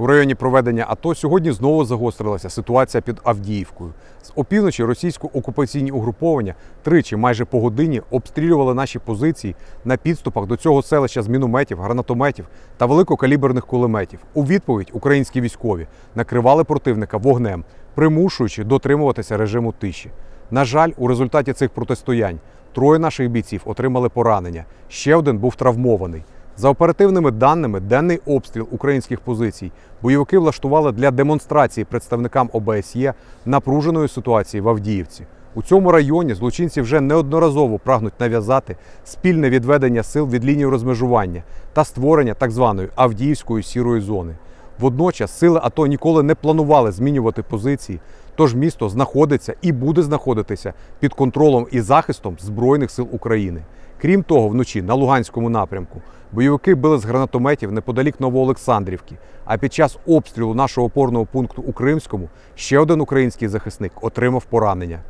У районі проведення АТО сьогодні знову загострилася ситуація під Авдіївкою. З опівночі російсько-окупаційні угруповання тричі майже по годині обстрілювали наші позиції на підступах до цього селища з мінометів, гранатометів та великокаліберних кулеметів. У відповідь українські військові накривали противника вогнем, примушуючи дотримуватися режиму тиші. На жаль, у результаті цих протистоянь троє наших бійців отримали поранення. Ще один був травмований. За оперативними даними, денний обстріл українських позицій бойовики влаштували для демонстрації представникам ОБСЄ напруженої ситуації в Авдіївці. У цьому районі злочинці вже неодноразово прагнуть нав'язати спільне відведення сил від лінії розмежування та створення так званої Авдіївської сірої зони. Водночас сили АТО ніколи не планували змінювати позиції, тож місто знаходиться і буде знаходитися під контролем і захистом Збройних сил України. Крім того, вночі на Луганському напрямку бойовики били з гранатометів неподалік Новоолександрівки. А під час обстрілу нашого опорного пункту у Кримському ще один український захисник отримав поранення.